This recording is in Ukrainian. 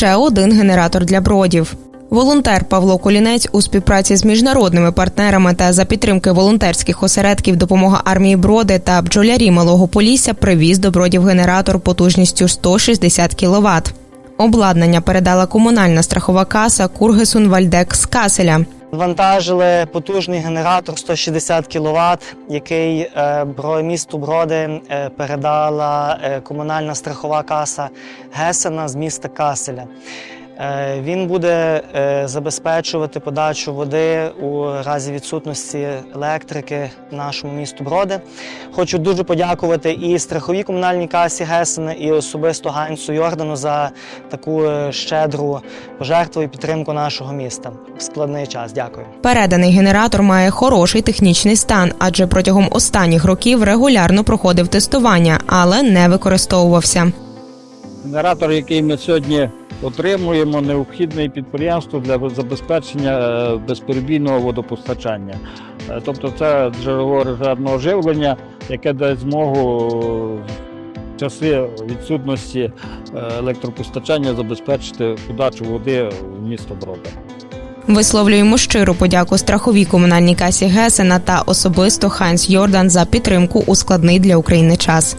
ще один генератор для бродів. Волонтер Павло Колінець у співпраці з міжнародними партнерами та за підтримки волонтерських осередків допомога армії броди та бджолярі малого полісся привіз до бродів генератор потужністю 160 кВт. Обладнання передала комунальна страхова каса Кургесун Вальдек з Каселя. Вантажили потужний генератор 160 кВт, який е, місту Броди е, передала е, комунальна страхова каса Гесена з міста Каселя. Е, Він буде е, забезпечувати подачу води у разі відсутності електрики нашому місту Броди. Хочу дуже подякувати і страховій комунальній касі Гесена, і особисто Ганцю Йордану за таку е, щедру пожертву і підтримку нашого міста в складний час. Дякую. Переданий генератор має хороший технічний стан, адже протягом останніх років регулярно проходив тестування, але не використовувався. Генератор, який ми сьогодні отримуємо, необхідний підприємству для забезпечення е, безперебійного водопостачання. Е, Тобто це джерело резервного живлення, яке дасть змогу в часи відсутності е, електропостачання забезпечити подачу води в місто Брода. Висловлюємо щиру подяку страховій комунальній касі Гесена та особисто Хайнс Йордан за підтримку у складний для України час.